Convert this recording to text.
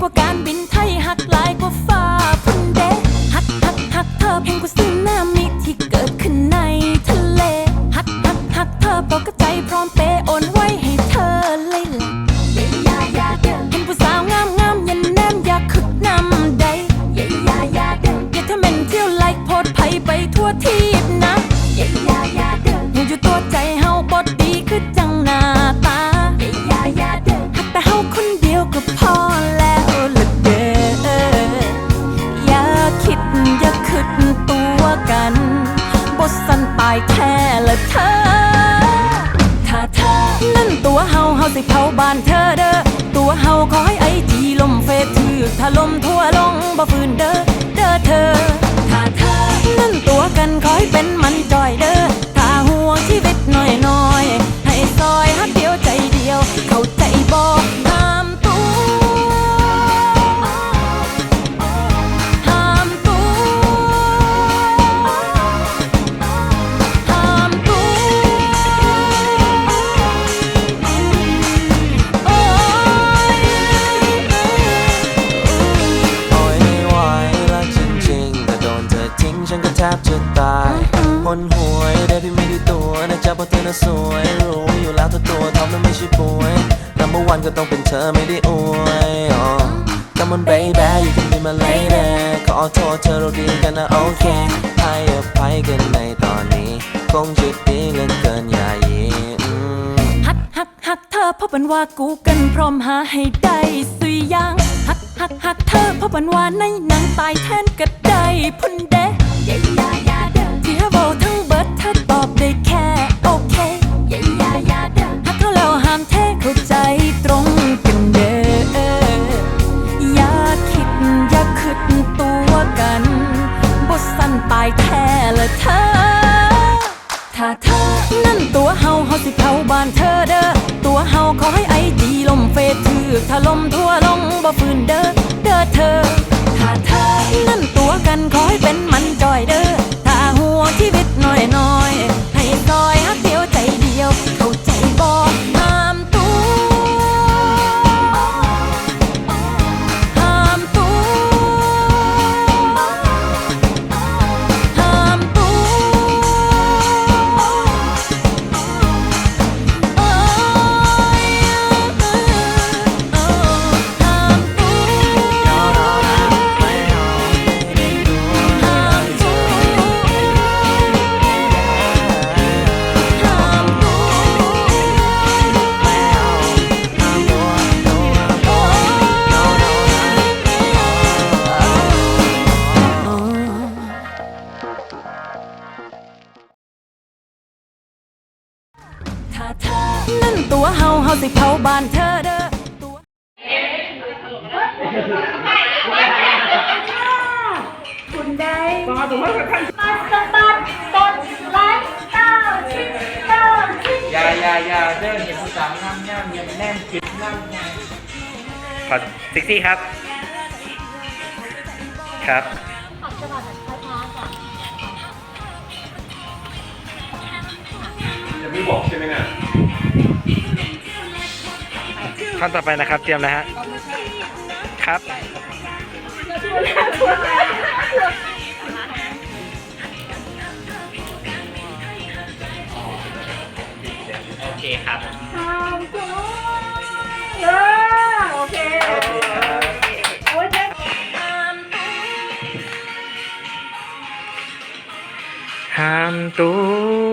กว่าการบิน สิเผาบ้านเธอเด้อตัวเฮาขอให้ไอจีลมเฟซถือถ้าลมทั่วลงบ่ฟื้นเด้อ บจะตายหนหวยได้พี่ไม่ได้ตัวนะจ๊ะเพราะเธอน่ะสวยรู้อยู่แล้วถ้าตัวทอมนั้นไม่ใช่ป่วย number one ก็ต้องเป็นเธอไม่ได้อวยอ๋อ Come on baby you can be my lady ขอโทษเธอเราดีกันนะโอเคให้อภัยกันในตอนนี้ คงจะดีเหลือเกินอย่ายีอืมหักหักหักเธอเพราะเป็นว่ากูกันพร้อมหาให้ได้สุยยางหักหักหักเธอเพราะเป็นว่าในหนังตายแทนก็ได้พุ่นเดายแท้ละเธอ ถ้าเธอนั่นตัวเฮาเฮาสิเผาบ้านเธอเด้อ ตัวเฮาขอให้ไอดีลมเฟซถือถ้าลมทั่วลงบ่ฟื้นเด้อ เด้อเธอ ถ้าเธอนั่นตัวกันขอให้เป็น เธอนั่นตัวเฮาเฮาสิเผาบ้านเธอเด้อตัวคุณได้มาสมัครกดไลค์เก้าชิ้นเก้าชิ้นยายายาเดินเห็นผู้สาวงามงามยังแน่นจิตงามงามขอซ็กซี่ครับ ครับยังไม่บอกใช่ไหมเนี่ย ขั้นต่อไปนะครับ เตรียมนะฮะครับโอเคครับเออโอเคโอ้ยเจ๊ห้ามตัว